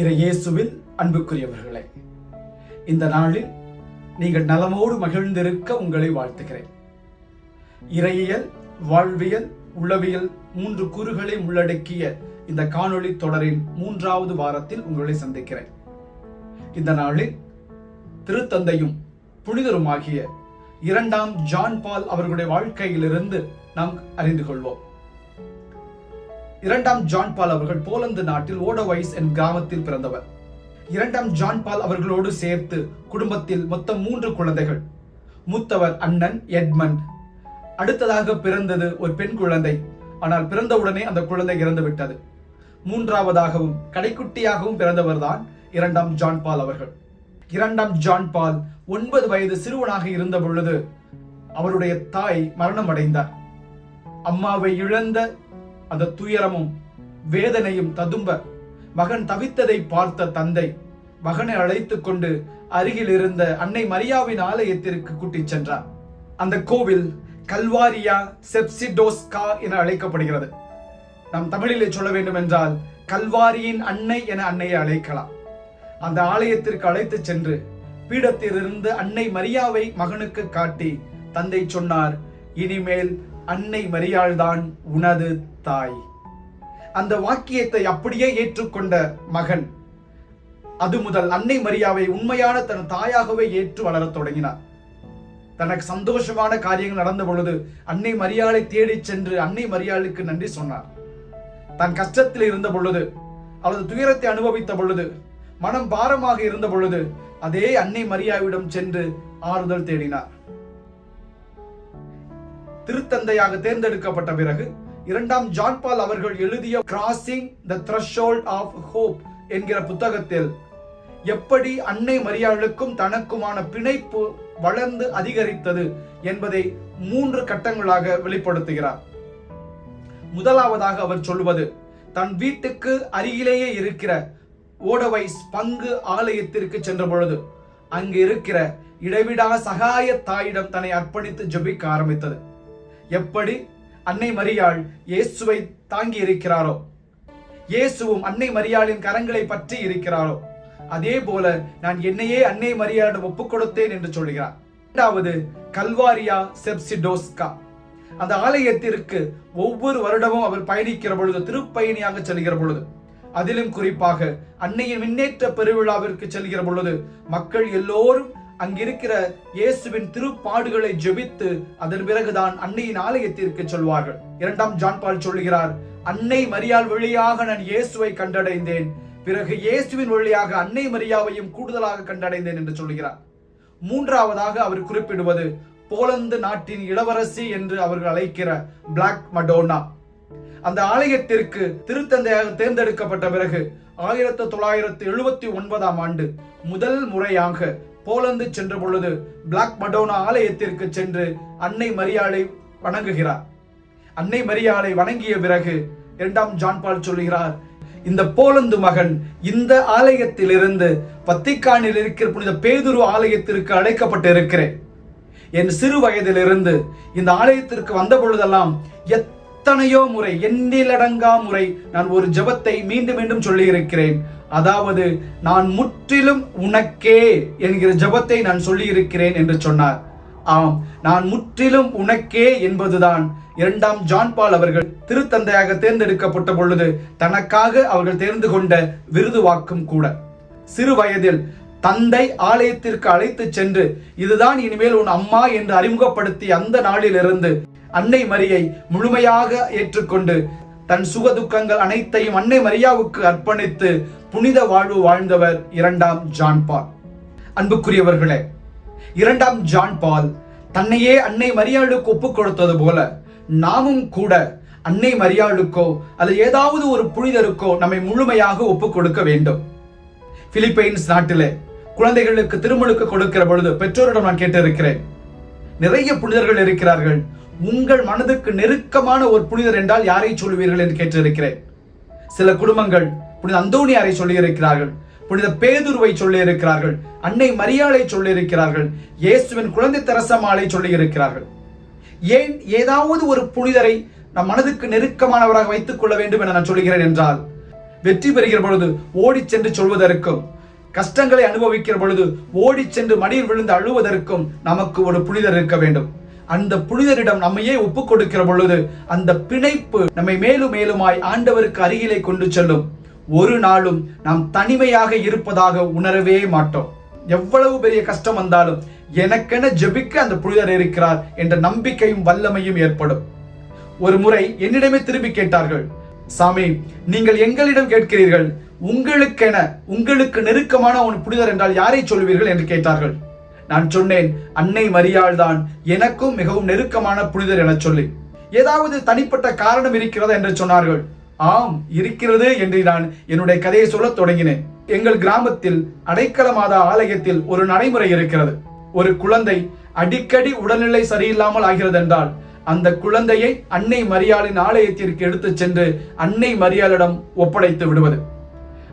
இறையேசுவில் அன்புக்குரியவர்களே இந்த நாளில் நீங்கள் நலமோடு மகிழ்ந்திருக்க உங்களை வாழ்த்துகிறேன். இறையியல் வாழ்வியல் உளவியல் மூன்று கூறுகளை உள்ளடக்கிய இந்த காணொளி தொடரின் மூன்றாவது வாரத்தில் உங்களை சந்திக்கிறேன். இந்த நாளில் திருத்தந்தையும் புனிதருமாகிய இரண்டாம் ஜான் பால் அவர்களுடைய வாழ்க்கையிலிருந்து நாம் அறிந்து கொள்வோம். இரண்டாம் ஜான் பால் அவர்கள் போலந்து நாட்டில் ஓடோவைஸ் என் கிராமத்தில் பிறந்தவர். இரண்டாம் ஜான் பால் அவர்களோடு சேர்த்து குடும்பத்தில் மொத்தம் மூன்று குழந்தைகள். மூத்தவர் அண்ணன் எட்மண்ட். அடுத்ததாக பிறந்தது ஒரு பெண் குழந்தை. ஆனால் பிறந்தவுடனே அந்த குழந்தை இறந்து விட்டது மூன்றாவதாகவும் கடைக்குட்டியாகவும் பிறந்தவர்தான் இரண்டாம் ஜான் பால் அவர்கள். இரண்டாம் ஜான் பால் ஒன்பது வயது சிறுவனாக இருந்த பொழுது அவருடைய தாய் மரணம் அடைந்தார் அம்மாவை இழந்த அந்த துயரமும் வேதனையும் ததும்ப மகன் தவித்ததை பார்த்த தந்தை மகனை அழைத்துக் கொண்டு அருகில் இருந்த அன்னை மரியாவின் ஆலயத்திற்கு கூட்டிச் சென்றார். அந்த கோவில் கல்வாரியா செப்சிடோஸ்கா என அழைக்கப்படுகிறது. நம் தமிழிலே சொல்ல வேண்டும் என்றால் கல்வாரியின் அன்னை என அன்னையை அழைக்கலாம். அந்த ஆலயத்திற்கு அழைத்துச் சென்று பீடத்திலிருந்து அன்னை மரியாவை மகனுக்கு காட்டி தந்தை சொன்னார் இனிமேல் அன்னை மரியாள்தான் உனது தாய். அந்த வாக்கியத்தை அப்படியே ஏற்றுக்கொண்ட மகன் அது முதல் அன்னை மரியாவை உண்மையான தன் தாயாகவே ஏற்று வளரத் தொடங்கினார். தனக்கு சந்தோஷமான காரியங்கள் நடந்த பொழுது அன்னை மரியாளை தேடிச் சென்று அன்னை மரியாளுக்கு நன்றி சொன்னார். தன் கஷ்டத்தில் இருந்த பொழுது அவரது துயரத்தை அனுபவித்த பொழுது மனம் பாரமாக இருந்த பொழுது அதே அன்னை மரியாவிடம் சென்று ஆறுதல் தேடினார். திருத்தந்தையாக தேர்ந்தெடுக்கப்பட்ட பிறகு இரண்டாம் ஜான் பால் அவர்கள் எழுதிய crossing the threshold of hope என்கிற புத்தகத்தில் எப்படி அன்னை மரியாளுக்கும் தனக்குமான பிணைப்பு வளர்ந்து அதிகரித்தது என்பதை மூன்று கட்டங்களாக வெளிப்படுத்துகிறார். முதலாவதாக அவர் சொல்வது தன் வீட்டுக்கு அருகிலேயே இருக்கிற ஓடவைஸ் பங்கு ஆலயத்திற்கு சென்ற பொழுது அங்கு இருக்கிற இடைவிடா சகாய தாயிடம் தன்னை அர்ப்பணித்து ஜபிக்க ஆரம்பித்தது. எப்படி அன்னை மரியாள் இயேசுவை தாங்கி இருக்கிறாரோ? இயேசுவும் அன்னை மரியாளின் கரங்களை பற்றி இருக்கிறாரோ? அதே போல நான் என்னையே அன்னை மரியாளிடம் ஒப்பு கொடுத்தேன் என்று சொல்கிறார். இரண்டாவது கல்வாரியா செப்சிடோஸ்கா. அந்த ஆலயத்திற்கு ஒவ்வொரு வருடமும் அவர் பயணிக்கிற பொழுது திருப்பயணியாக செல்கிற பொழுது அதிலும் குறிப்பாக அன்னையின் முன்னேற்ற பெருவிழாவிற்கு செல்கிற பொழுது மக்கள் எல்லோரும் அங்கிருக்கிற இயேசுவின் திருப்பாடுகளை ஜெபித்து அதன் பிறகுதான் அன்னையின் ஆலயத்திற்கு சொல்வார்கள். இரண்டாம் ஜான்பால் சொல்லுகிறார் அன்னை மரியாள் வழியாக நான் இயேசுவை கண்டடைந்தேன். பிறகு இயேசுவின் வழியாக அன்னை மரியாவையும் கூடுதலாக கண்டடைந்தேன் என்று சொல்கிறார் மூன்றாவதாக அவர் குறிப்பிடுவது போலந்து நாட்டின் இளவரசி என்று அவர்கள் அழைக்கிற பிளாக் மடோனா. அந்த ஆலயத்திற்கு திருத்தந்தையாக தேர்ந்தெடுக்கப்பட்ட பிறகு ஆயிரத்தி தொள்ளாயிரத்தி எழுபத்தி ஒன்பதாம் ஆண்டு முதல் முறையாக போலந்து சென்ற பொழுது பிளாக் மடோனா ஆலயத்திற்கு சென்று அன்னை மரியாளை வணங்குகிறார். அன்னை மரியாளை வணங்கிய பிறகு இரண்டாம் ஜான்பால் சொல்கிறார் சொல்லுகிறார் இந்த போலந்து மகன் இந்த ஆலயத்திலிருந்து பத்திக்கானில் இருக்கிற புனித பேதுரு ஆலயத்திற்கு அழைக்கப்பட்டு இருக்கிறேன் என் சிறு வயதிலிருந்து இந்த ஆலயத்திற்கு வந்த பொழுதெல்லாம் எத் எத்தனையோ முறை எண்ணிலடங்கா முறை நான் ஒரு ஜெபத்தை மீண்டும் மீண்டும் சொல்லியிருக்கிறேன். அதாவது நான் முற்றிலும் உனக்கே என்கிற ஜெபத்தை நான் சொல்லியிருக்கிறேன் என்று சொன்னார். ஆம் நான் முற்றிலும் உனக்கே என்பதுதான். இரண்டாம் ஜான்பால் அவர்கள் திருத்தந்தையாக தேர்ந்தெடுக்கப்பட்ட பொழுது தனக்காக அவர்கள் தேர்ந்து கொண்ட விருது வாக்கும் கூட. சிறு வயதில் தந்தை ஆலயத்திற்கு அழைத்து சென்று இதுதான் இனிமேல் உன் அம்மா என்று அறிமுகப்படுத்திய அந்த நாளிலிருந்து அன்னை மரியை முழுமையாக ஏற்றுக்கொண்டு தன் சுகதுக்கங்கள் அனைத்தையும் அன்னை மரியாவுக்கு அர்ப்பணித்து புனித வாழ்வு வாழ்ந்தவர் இரண்டாம் ஜான் பால் அன்புக்குரியவர்களே இரண்டாம் ஜான் பால் தன்னையே அன்னை மரியாளுக்கு ஒப்புக் கொடுத்தது போல நாமும் கூட அன்னை மரியாளுக்கோ அல்லது ஏதாவது ஒரு புனிதருக்கோ நம்மை முழுமையாக ஒப்புக் கொடுக்க வேண்டும். பிலிப்பைன்ஸ் நாட்டிலே குழந்தைகளுக்கு திருமுழுக்கு கொடுக்கிற பொழுது பெற்றோரிடம் நான் கேட்டிருக்கிறேன். நிறைய புனிதர்கள் இருக்கிறார்கள். உங்கள் மனதுக்கு நெருக்கமான ஒரு புனிதர் என்றால் யாரை சொல்லுவீர்கள் என்று கேட்டிருக்கிறேன். சில குடும்பங்கள் புனித அந்தோணியாரை சொல்லியிருக்கிறார்கள் புனித பேதுருவை சொல்லியிருக்கிறார்கள் அன்னை மரியாளை சொல்லியிருக்கிறார்கள் இயேசுவின் குழந்தை தரசமாலை சொல்லியிருக்கிறார்கள். ஏன் ஏதாவது ஒரு புனிதரை நம் மனதுக்கு நெருக்கமானவராக வைத்துக் கொள்ள வேண்டும் என நான் சொல்கிறேன் என்றால் வெற்றி பெறுகிற பொழுது ஓடிச் சென்று சொல்வதற்கும் கஷ்டங்களை அனுபவிக்கிற பொழுது ஓடிச் சென்று மடியில் விழுந்து அழுவதற்கும் நமக்கு ஒரு புனிதர் இருக்க வேண்டும். அந்த புனிதரிடம் நம்மையே ஒப்பு கொடுக்கிற பொழுது அந்த பிணைப்பு நம்மை மேலும் மேலுமாய் ஆண்டவருக்கு அருகிலே கொண்டு செல்லும். ஒரு நாளும் நாம் தனிமையாக இருப்பதாக உணரவே மாட்டோம். எவ்வளவு பெரிய கஷ்டம் வந்தாலும் எனக்கென ஜெபிக்க அந்த புனிதர் இருக்கிறார் என்ற நம்பிக்கையும் வல்லமையும் ஏற்படும். ஒரு முறை என்னிடமே திரும்பி கேட்டார்கள் சாமி நீங்கள் எங்களிடம் கேட்கிறீர்கள் உங்களுக்கென உங்களுக்கு நெருக்கமான ஒரு புனிதர் என்றால் யாரை சொல்வீர்கள்? என்று கேட்டார்கள். நான் சொன்னேன் அன்னை மரியாள் தான் எனக்கும் மிகவும் நெருக்கமான புனிதர் என சொல்லி. ஏதாவது தனிப்பட்ட காரணம் இருக்கிறதா? என்று சொன்னார்கள். ஆம் இருக்கிறது என்று நான் என்னுடைய கதையை சொல்லத் தொடங்கினேன். எங்கள் கிராமத்தில் அடைக்கல மாதா ஆலயத்தில் ஒரு நடைமுறை இருக்கிறது. ஒரு குழந்தை அடிக்கடி உடல்நிலை சரியில்லாமல் ஆகிறது என்றால் அந்த குழந்தையை அன்னை மரியாளின் ஆலயத்திற்கு எடுத்துச் சென்று அன்னை மரியாளிடம் ஒப்படைத்து விடுவது.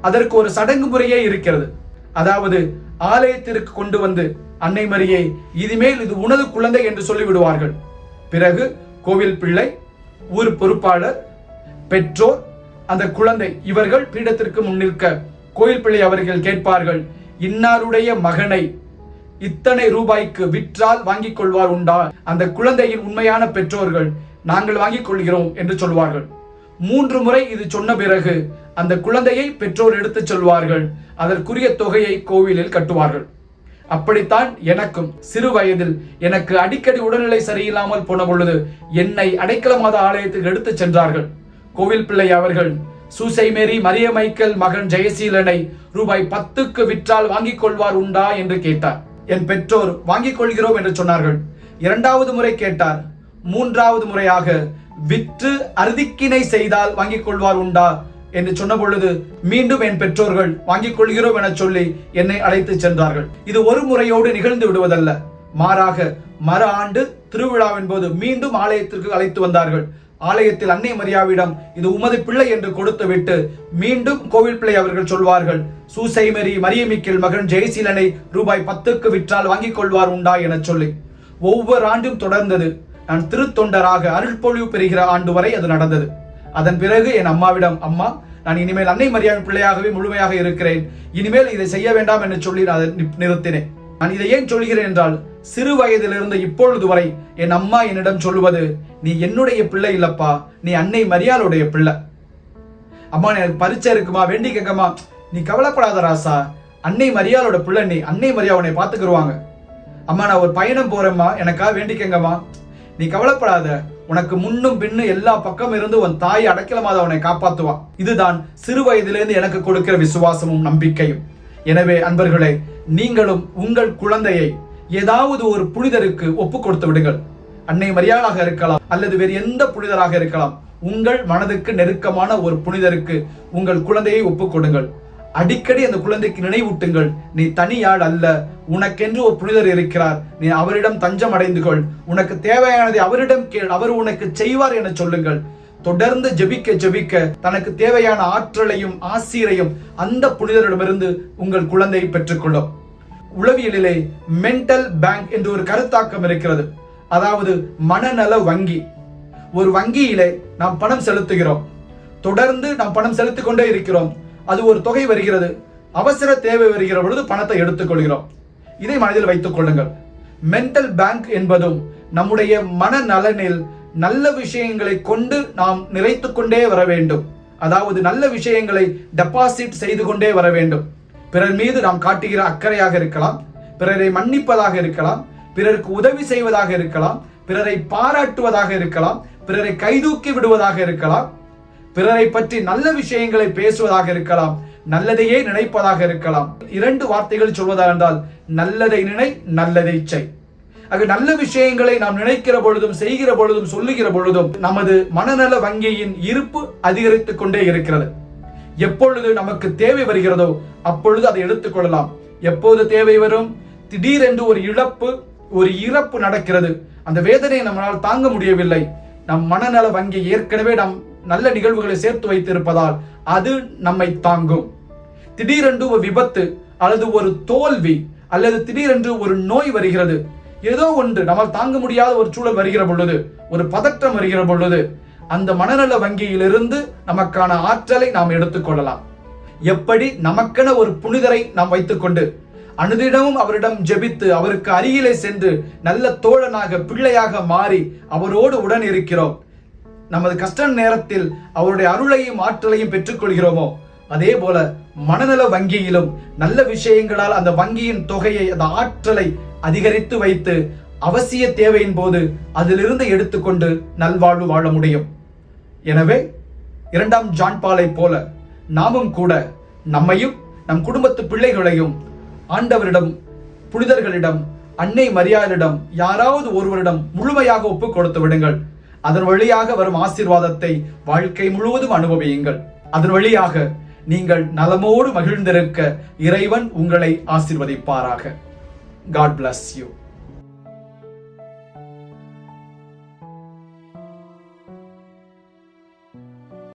அதற்கு ஒரு சடங்கு முறையே இருக்கிறது. அதாவது ஆலயத்திற்கு கொண்டு வந்து அன்னை மரியே இதுமேல் இது உனது குழந்தை என்று சொல்லிவிடுவார்கள். பிறகு கோவில் பிள்ளை ஊர் பொறுப்பாளர் பெற்றோர் அந்த குழந்தை இவர்கள் பீடத்திற்கு முன்னிற்க கோயில் பிள்ளை அவர்கள் கேட்பார்கள் இன்னாருடைய மகனை இத்தனை ரூபாய்க்கு விற்றால் வாங்கிக் கொள்வார் உண்டா? அந்த குழந்தையின் உண்மையான பெற்றோர்கள் நாங்கள் வாங்கிக் கொள்கிறோம் என்று சொல்வார்கள். மூன்று முறை இது சொன்ன பிறகு அந்த குழந்தையை பெற்றோர் எடுத்துச் செல்வார்கள். அதற்குரிய தொகையை கோவிலில் கட்டுவார்கள். அப்படித்தான் எனக்கும் சிறு வயதில் எனக்கு அடிக்கடி உடல்நிலை சரியில்லாமல் போன பொழுது என்னை அடைக்கல மாத ஆலயத்துக்கு எடுத்துச் சென்றார்கள். கோவில் பிள்ளை அவர்கள் சூசை மேரி மரிய மைக்கேல் மகன் ஜெயசீலனை ரூபாய் பத்துக்கு விற்றால் வாங்கிக் கொள்வார் உண்டா என்று கேட்டார். என் பெற்றோர் வாங்கிக் கொள்கிறோம் என்று சொன்னார்கள். இரண்டாவது முறை கேட்டார். மூன்றாவது முறையாக விற்று அறுதிக்கினை செய்தால் வாங்கிக் கொள்வார் உண்டா? என்று சொன்ன பொழுது மீண்டும் என் பெற்றோர்கள் வாங்கிக் கொள்கிறோம் என சொல்லி என்னை அழைத்து சென்றார்கள். இது ஒரு முறையோடு நிகழ்ந்து விடுவதல்ல. மாறாக மறு ஆண்டு திருவிழாவின் போது மீண்டும் ஆலயத்திற்கு அழைத்து வந்தார்கள். ஆலயத்தில் அன்னை மரியாவிடம் இது உமது பிள்ளை என்று கொடுத்து விட்டு மீண்டும் கோவில் பிள்ளை அவர்கள் சொல்வார்கள் சூசை மேரி மரியமிக்கில் மகன் ஜெயசீலனை ரூபாய் பத்துக்கு விற்றால் வாங்கிக் கொள்வார் உண்டா என சொல்லி. ஒவ்வொரு ஆண்டும் தொடர்ந்தது. நான் திருத்தொண்டராக அருள்பொழிவு பெறுகிற ஆண்டு வரை அது நடந்தது. அதன் பிறகு என் அம்மாவிடம் அம்மா நான் இனிமேல் அன்னை மரியாதை பிள்ளையாகவே முழுமையாக இருக்கிறேன். இனிமேல் இதை செய்ய வேண்டாம் என்று சொல்லி நான் அதை நிறுத்தினேன். நான் இதை ஏன் சொல்கிறேன் என்றால் சிறு வயதிலிருந்து இப்பொழுது வரை என் அம்மா என்னிடம் சொல்லுவது நீ என்னுடைய பிள்ளை இல்லப்பா நீ அன்னை மரியாளுடைய பிள்ளை. அம்மா எனக்கு பரிச்சை இருக்குமா வேண்டி கேட்கமா? நீ கவலைப்படாத ராசா அன்னை மரியாளோட பிள்ளை நீ அன்னை மரியா உன்னை பாத்துக்கிருவாங்க அம்மா நான் ஒரு பயணம் போறேம்மா எனக்கா வேண்டிக்கங்கம்மா நீ கவலைப்படாத உனக்கு முன்னும் பின்னும் எல்லா பக்கம் இருந்து உன் தாய் அடைக்கலமாத அவனை காப்பாத்துவா. இதுதான் சிறு வயதிலிருந்து எனக்கு கொடுக்கிற விசுவாசமும் நம்பிக்கையும். எனவே அன்பர்களே நீங்களும் உங்கள் குழந்தையை ஏதாவது ஒரு புனிதருக்கு ஒப்பு கொடுத்து விடுங்கள். அன்னை மரியாளாக இருக்கலாம் அல்லது வேறு எந்த புனிதராக இருக்கலாம் உங்கள் மனதுக்கு நெருக்கமான ஒரு புனிதருக்கு உங்கள் குழந்தையை ஒப்புக் கொடுங்கள். அடிக்கடி அந்த குழந்தைக்கு நினைவூட்டுங்கள் நீ தனியாள் அல்ல உனக்கென்று ஒரு புனிதர் இருக்கிறார். நீ அவரிடம் தஞ்சம் அடைந்து கொள். உனக்கு தேவையானதை அவரிடம் கேள். அவர் உனக்கு செய்வார் என சொல்லுங்கள். தொடர்ந்து ஜெபிக்க ஜெபிக்க தனக்கு தேவையான ஆற்றலையும் ஆசீரையும் அந்த புனிதரிடமிருந்து உங்கள் குழந்தை பெற்றுக்கொள்ளும். உளவியலிலே மென்டல் பேங்க் என்று ஒரு கருத்தாக்கம் இருக்கிறது. அதாவது மனநல வங்கி. ஒரு வங்கியிலே நாம் பணம் செலுத்துகிறோம். தொடர்ந்து நாம் பணம் செலுத்திக் கொண்டே இருக்கிறோம். அது ஒரு தொகை வருகிறது. அவசர தேவை வருகிற பொழுது பணத்தை எடுத்துக்கொள்கிறோம். இதை மனதில் வைத்துக் கொள்ளுங்கள். மென்டல் பேங்க் என்பதும் நம்முடைய மனநலனில் நல்ல விஷயங்களை கொண்டு நாம் நிறைத்துக்கொண்டே வர வேண்டும். அதாவது நல்ல விஷயங்களை டெபாசிட் செய்து கொண்டே வர வேண்டும். பிறர் மீது நாம் காட்டுகிற அக்கறையாக இருக்கலாம். பிறரை மன்னிப்பதாக இருக்கலாம். பிறருக்கு உதவி செய்வதாக இருக்கலாம். பிறரை பாராட்டுவதாக இருக்கலாம். பிறரை கைதூக்கி விடுவதாக இருக்கலாம். பிறரை பற்றி நல்ல விஷயங்களை பேசுவதாக இருக்கலாம் நல்லதையே நினைப்பதாக இருக்கலாம். இரண்டு வார்த்தைகள் சொல்வதா என்றால் நல்லதை நினை நல்லதை செய். ஆக நல்ல விஷயங்களை நாம் நினைக்கிற பொழுதும் செய்கிற பொழுதும் சொல்லுகிற பொழுதும் நமது மனநல வங்கியின் இருப்பு அதிகரித்துக் கொண்டே இருக்கிறது. எப்பொழுது நமக்கு தேவை வருகிறதோ அப்பொழுது அதை எடுத்துக்கொள்ளலாம் எப்போது தேவை வரும்? திடீரென்று ஒரு இழப்பு ஒரு இறப்பு நடக்கிறது. அந்த வேதனையை நம்மளால் தாங்க முடியவில்லை. நம் மனநல வங்கி ஏற்கனவே நாம் நல்ல நிகழ்வுகளை சேர்த்து வைத்திருப்பதால் அது நம்மை தாங்கும். திடீரென்று ஒரு விபத்து அல்லது ஒரு தோல்வி அல்லது திடீரென்று ஒரு நோய் வருகிறது. ஏதோ ஒன்று நம்மால் தாங்க முடியாத ஒரு சூழல் வருகிற பொழுது ஒரு பதற்றம் வருகிற பொழுது அந்த மனநல வங்கியிலிருந்து நமக்கான ஆற்றலை நாம் எடுத்துக்கொள்ளலாம் எப்படி? நமக்கென ஒரு புனிதரை நாம் வைத்துக்கொண்டு அனுதினமும் அவரிடம் ஜெபித்து அவருக்கு அருகிலே சென்று நல்ல தோழனாக பிள்ளையாக மாறி அவரோடு உடன் இருக்கிறோம். நமது கஷ்ட நேரத்தில் அவருடைய அருளையும் ஆற்றலையும் பெற்றுக்கொள்கிறோமோ? அதே போல மனநல வங்கியிலும் நல்ல விஷயங்களால் அந்த வங்கியின் தொகையை அந்த ஆற்றலை அதிகரித்து வைத்து அவசிய தேவையின் போது அதிலிருந்து எடுத்துக்கொண்டு நல்வாழ்வு வாழ முடியும். எனவே இரண்டாம் ஜான்பாலை போல நாமும் கூட நம்மையும் நம் குடும்பத்து பிள்ளைகளையும் ஆண்டவரிடம் புனிதர்களிடம் அன்னை மரியாதையிடம் யாராவது ஒருவரிடம் முழுமையாக ஒப்புக் கொடுத்து விடுங்கள். அதன் வழியாக வரும் ஆசீர்வாதத்தை வாழ்க்கை முழுவதும் அனுபவியுங்கள். அதன் வழியாக நீங்கள் நலமோடு மகிழ்ந்திருக்க இறைவன் உங்களை ஆசிர்வதிப்பாராக. God bless you